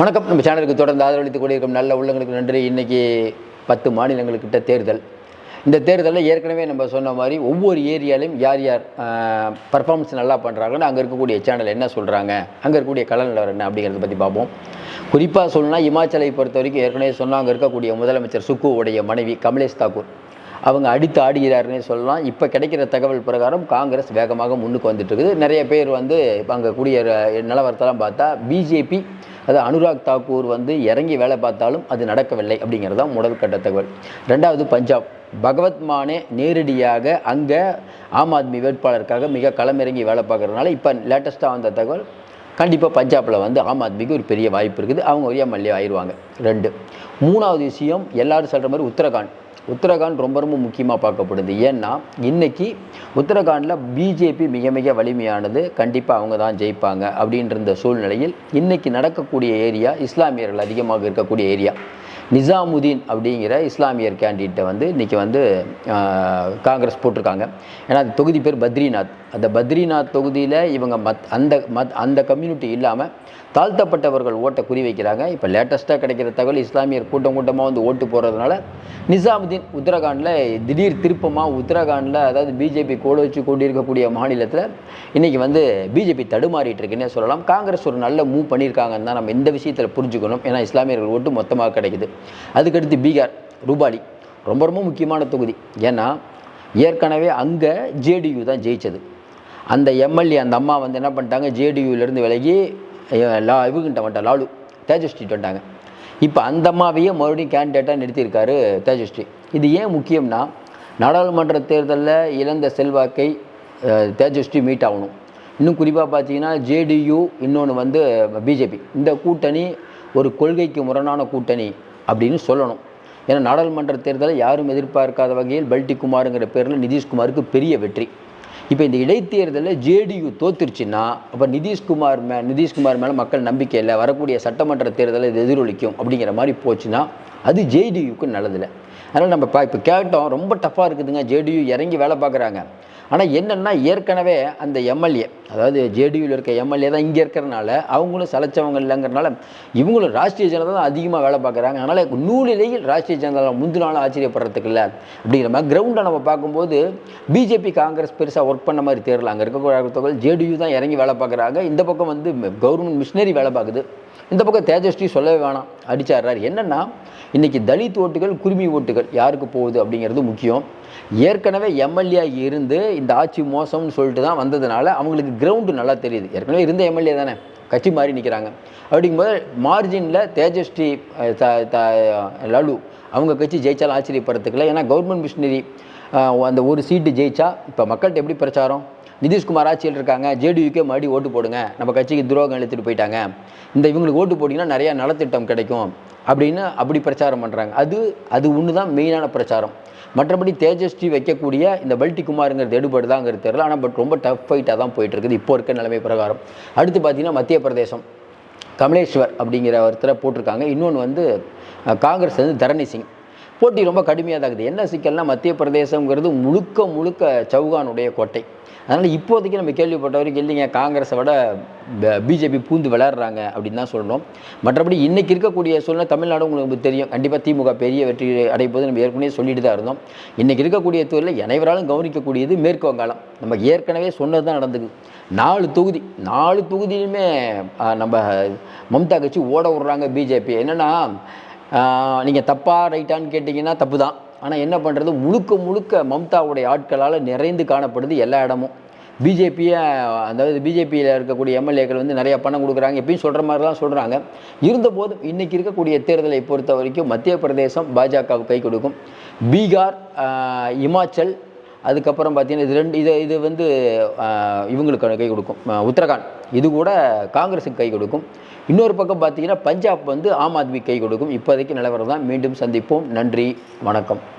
வணக்கம். நம்ம சேனலுக்கு தொடர்ந்து ஆதரவளித்துக் கொண்டிருக்கும் நல்ல உள்ளங்களுக்கு நன்றி. இன்றைக்கி பத்து மாநிலங்களுக்கிட்ட தேர்தல். இந்த தேர்தலில் ஏற்கனவே நம்ம சொன்ன மாதிரி ஒவ்வொரு ஏரியாலையும் யார் யார் பர்ஃபார்மன்ஸ் நல்லா பண்ணுறாங்கன்னு அங்கே இருக்கக்கூடிய சேனல் என்ன சொல்கிறாங்க அங்கே இருக்கக்கூடிய கலர் என்ன அப்படிங்கிறத பற்றி பார்ப்போம். குறிப்பாக சொல்லணும்னா இமாச்சலை பொறுத்த வரைக்கும் ஏற்கனவே சொன்னால் அங்கே இருக்கக்கூடிய முதலமைச்சர் சுக்குவுடைய மனைவி கமலேஷ் தாக்கூர். அவங்க அடித்து ஆடுகிறாருன்னே சொல்லலாம். இப்போ கிடைக்கிற தகவல் பிரகாரம் காங்கிரஸ் வேகமாக முன்னுக்கு வந்துட்டு இருக்குது நிறைய பேர் வந்து இப்போ அங்கே கூடிய நிலவரத்தெல்லாம் பார்த்தா பிஜேபி அது அனுராக் தாக்கூர் வந்து இறங்கி வேலை பார்த்தாலும் அது நடக்கவில்லை அப்படிங்கிறது தான் முதல் கட்ட தகவல். ரெண்டாவது பஞ்சாப். பகவத் மானே நேரடியாக அங்கே ஆம் ஆத்மி வேட்பாளருக்காக மிக களமிறங்கி வேலை பார்க்குறதுனால இப்போ லேட்டஸ்ட்டாக வந்த தகவல் கண்டிப்பாக பஞ்சாபில் வந்து ஆம் ஆத்மிக்கு ஒரு பெரிய வாய்ப்பு இருக்குது. அவங்க ஒரு எம்எல்ஏ ஆயிடுவாங்க ரெண்டு. மூணாவது விஷயம் எல்லோரும் சொல்கிற மாதிரி உத்தரகாண்ட். உத்தரகாண்ட் ரொம்ப ரொம்ப முக்கியமாக பார்க்கப்படுது. ஏன்னா இன்னைக்கு உத்தரகாண்டில் பிஜேபி மிக மிக வலிமையானது. கண்டிப்பாக அவங்க தான் ஜெயிப்பாங்க அப்படின்ற இந்த சூழ்நிலையில் இன்னைக்கு நடக்கக்கூடிய ஏரியா இஸ்லாமியர்கள் அதிகமாக இருக்கக்கூடிய ஏரியா. நிசாமுதீன் அப்படிங்கிற இஸ்லாமியர் கேண்டிடேட்டை வந்து இன்றைக்கி வந்து காங்கிரஸ் போட்டிருக்காங்க. ஏன்னா அந்த தொகுதி பேர் பத்ரிநாத். அந்த பத்ரிநாத் தொகுதியில் இவங்க மத் அந்த மத் அந்த கம்யூனிட்டி இல்லாமல் தாழ்த்தப்பட்டவர்கள் ஓட்டை குறி வைக்கிறாங்க இப்போ லேட்டஸ்ட்டாக கிடைக்கிற தகவல் இஸ்லாமியர் கூட்டம் கூட்டமாக வந்து ஓட்டு போடுறதுனால நிசாமுதீன் உத்தரகாண்டில் திடீர் திருப்பமாக உத்தரகாண்டில் அதாவது பிஜேபி கோடு வச்சு கொண்டிருக்கக்கூடிய மாநிலத்தில் இன்றைக்கி வந்து பிஜேபி தடுமாறிட்டு இருக்குன்னே சொல்லலாம். காங்கிரஸ் ஒரு நல்ல மூவ் பண்ணியிருக்காங்கன்னு தான் நம்ம இந்த விஷயத்தில் புரிஞ்சுக்கணும். ஏன்னா இஸ்லாமியர்கள் ஓட்டு மொத்தமாக கிடைக்குது. அதுக்கடுத்து பீகார் ரூபாலி. ரொம்ப ரொம்ப முக்கியமான தொகுதி. ஏன்னா ஏற்கனவே அங்கே ஜேடியு தான் ஜெயித்தது அந்த எம்எல்ஏ அந்த அம்மா வந்து என்ன பண்ணிட்டாங்க? ஜேடியூலேருந்து விலகி லா இவங்கிட்ட வந்துட்டா லாலு தேஜஸ்விட்டு வந்துட்டாங்க. இப்போ அந்த அம்மாவையே மறுபடியும் கேண்டிடேட்டாக நிறுத்தியிருக்காரு தேஜஸ்ரீ. இது ஏன் முக்கியம்னா நாடாளுமன்ற தேர்தலில் இழந்த செல்வாக்கை தேஜஸ்ரீ மீட் ஆகணும். இன்னும் குறிப்பாக பார்த்தீங்கன்னா ஜேடியு இன்னொன்று வந்து பிஜேபி இந்த கூட்டணி ஒரு கொள்கைக்கு முரணான கூட்டணி. அப்படின்னு சொல்லணும். ஏன்னா நாடாளுமன்ற தேர்தலை யாரும் எதிர்பார்க்காத வகையில் பல்டி குமாருங்கிற பேரில் நிதிஷ்குமாருக்கு பெரிய வெற்றி. இப்போ இந்த இடைத்தேர்தலில் ஜேடியு தோத்துருச்சுன்னா அப்போ நிதிஷ்குமார் மே நிதிஷ்குமார் மேலே மக்கள் நம்பிக்கை இல்லை வரக்கூடிய சட்டமன்ற தேர்தலை இது எதிரொலிக்கும் அப்படிங்கிற மாதிரி போச்சுன்னா அது ஜேடியுக்கு நல்லதில்லை. அதனால் நம்ம இப்போ இப்போ கேட்டோம் ரொம்ப டஃப்பாக இருக்குதுங்க ஜேடியு இறங்கி வேலை பார்க்குறாங்க. ஆனால் என்னென்னா ஏற்கனவே அந்த எம்எல்ஏ அதாவது ஜேடியூவில் இருக்க எம்எல்ஏ தான் இங்கே இருக்கிறனால அவங்களும் சலைச்சவங்க இல்லைங்கிறனால இவங்களும் ராஷ்ட்ரிய ஜனதா தான் அதிகமாக வேலை பார்க்குறாங்க. அதனால் நூலிலேயே ராஷ்ட்ரிய ஜனதா முந்தினாலும் ஆச்சரியப்படுறதுக்கு இல்லை. அப்படிங்கிற மாதிரி கிரவுண்டை நம்ம பார்க்கும்போது பிஜேபி காங்கிரஸ் பெருசாக ஒர்க் பண்ண மாதிரி தெரியல. அங்கே இருக்கக்கூடிய ஜேடியு தான் இறங்கி வேலை பார்க்குறாங்க. இந்த பக்கம் வந்து கவர்மெண்ட் மிஷினரி வேலை பார்க்குது. இந்த பக்கம் தேஜஸ்வி சொல்லவே வேணாம். அடிச்சாடுறாரு என்னென்னா இன்றைக்கி தலித் ஓட்டுகள் குருமி ஓட்டுகள் யாருக்கு போகுது அப்படிங்கிறது முக்கியம். ஏற்கனவே எம்எல்ஏ இருந்து இந்த ஆட்சி மோசம்னு சொல்லிட்டு தான் வந்ததுனால அவங்களுக்கு கிரவுண்டு நல்லா தெரியுது. ஏற்கனவே இருந்த எம்எல்ஏ தானே கட்சி மாறி நிற்கிறாங்க அப்படிங்கும்போது மார்ஜினில் தேஜஸ்ரீ த- த- லலு அவங்க கட்சி ஜெயிச்சாலும் ஆச்சரியப்படுறதுக்குல ஏன்னா கவர்மெண்ட் மிஷினரி அந்த ஒரு சீட்டு ஜெயிச்சா இப்போ மக்கள்கிட்ட எப்படி பிரச்சாரம்? நிதிஷ்குமார் ஆட்சியில் இருக்காங்க. ஜேடியுக்கே மறுபடியும் ஓட்டு போடுங்க. நம்ம கட்சிக்கு துரோகம் எழுத்துட்டு போயிட்டாங்க. இந்த இவங்களுக்கு ஓட்டு போட்டிங்கன்னா நிறையா நலத்திட்டம் கிடைக்கும் அப்படின்னு அப்படி பிரச்சாரம் பண்ணுறாங்க அது அது ஒன்று தான் மெயினான பிரச்சாரம். மற்றபடி தேஜஸ்வி வைக்கக்கூடிய இந்த பல்டி குமாருங்கிறது எடுபடுதாங்கிறது தெரியல. ஆனால் பட் ரொம்ப டஃப் ஃபைட்டாக தான் போயிட்டு இருக்குது இப்போ இருக்க நிலைமை பிரகாரம். அடுத்து பார்த்தீங்கன்னா மத்திய பிரதேசம். கமலேஸ்வர் அப்படிங்கிற ஒருத்தரை போட்டிருக்காங்க. இன்னொன்று வந்து காங்கிரஸ் வந்து தரணி சிங். போட்டி ரொம்ப கடுமையாக தான் இருக்குது என்ன சிக்கல்னா மத்திய பிரதேசங்கிறது முழுக்க முழுக்க சவுகானுடைய கோட்டை. அதனால் இப்போதைக்கு நம்ம கேள்விப்பட்ட வரைக்கும் இல்லைங்க காங்கிரஸை விட பிஜேபி பூந்து விளையாடுறாங்க அப்படின்னு தான் சொல்லணும். மற்றபடி இன்றைக்கி இருக்கக்கூடிய சூழ்நிலை தமிழ்நாடு உங்களுக்கு தெரியும். கண்டிப்பாக திமுக பெரிய வெற்றி அடைப்பது நம்ம ஏற்கனவே சொல்லிட்டு தான் இருந்தோம். இன்றைக்கி இருக்கக்கூடிய தொழிலில் அனைவராலும் கவனிக்கக்கூடியது மேற்கு வங்காளம். நம்ம ஏற்கனவே சொன்னது தான் நடந்துக்கு நாலு தொகுதி நாலு தொகுதியிலுமே நம்ம மம்தா கட்சி ஓட விட்றாங்க பிஜேபி. என்னென்னா நீங்கள் தப்பாக ரைட்டான்னு கேட்டிங்கன்னா தப்பு தான் ஆனால் என்ன பண்ணுறது முழுக்க முழுக்க மம்தாவுடைய ஆட்களால் நிறைந்து காணப்படுது எல்லா இடமும். பிஜேபியை அதாவது பிஜேபியில் இருக்கக்கூடிய எம்எல்ஏக்கள் வந்து நிறையா பணம் கொடுக்குறாங்க. எப்பயும் சொல்கிற மாதிரி தான் சொல்கிறாங்க இருந்தபோதும் இன்றைக்கி இருக்கக்கூடிய தேர்தலை பொறுத்த வரைக்கும் மத்திய பிரதேசம் பாஜகவுக்கு கை கொடுக்கும். பீகார் இமாச்சல் அதுக்கப்புறம் பார்த்தீங்கன்னா இது ரெண்டு இது இது வந்து இவங்களுக்கு கை கொடுக்கும். உத்தரகாண்ட். இது கூட காங்கிரஸுக்கு கை கொடுக்கும். இன்னொரு பக்கம் பார்த்தீங்கன்னா பஞ்சாப் வந்து ஆம் ஆத்மி கை கொடுக்கும். இப்போதைக்கு நிலவரம் தான். மீண்டும் சந்திப்போம். நன்றி. வணக்கம்.